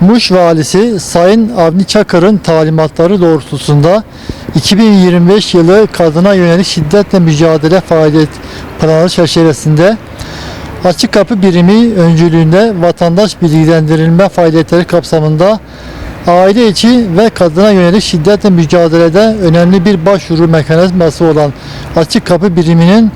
Muş Valisi Sayın Avni Çakır'ın talimatları doğrultusunda 2025 yılı kadına yönelik şiddetle mücadele faaliyet planı çerçevesinde Açık Kapı Birimi öncülüğünde vatandaş bilgilendirilme faaliyetleri kapsamında aile içi ve kadına yönelik şiddetle mücadelede önemli bir başvuru mekanizması olan Açık Kapı Biriminin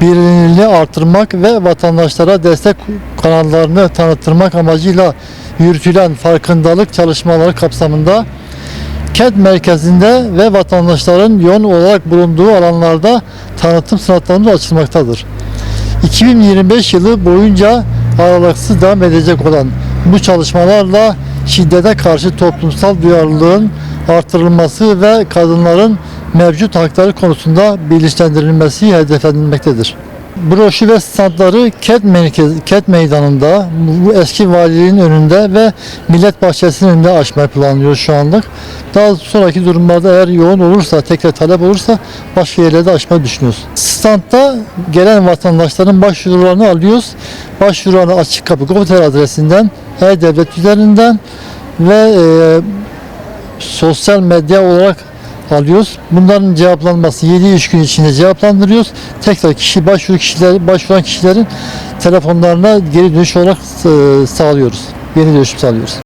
bilinirliğini artırmak ve vatandaşlara destek kanallarını tanıtırmak amacıyla yürütülen farkındalık çalışmaları kapsamında kent merkezinde ve vatandaşların yoğun olarak bulunduğu alanlarda tanıtım sanatlarımız açılmaktadır. 2025 yılı boyunca aralıksız devam edecek olan bu çalışmalarla şiddete karşı toplumsal duyarlılığın artırılması ve kadınların mevcut hakları konusunda bilinçlendirilmesi hedeflenmektedir. Broşür ve standları KET, merkez, KET meydanında, bu eski valiliğin önünde ve Millet Bahçesi'nin önünde açmayı planlıyoruz şu anlık. Daha sonraki durumlarda eğer yoğun olursa, tekrar talep olursa başka yerlerde açmayı düşünüyoruz. Standta gelen vatandaşların başvurularını alıyoruz. Başvurularını açık kapı Gov.tr adresinden, e-devlet üzerinden ve e, sosyal medya olarak alıyoruz. Bunların cevaplanması 7 iş gün içinde cevaplandırıyoruz. Tekrar kişi başvuru kişiler başvuran kişilerin telefonlarına geri dönüş olarak e, sağlıyoruz. Geri dönüş sağlıyoruz.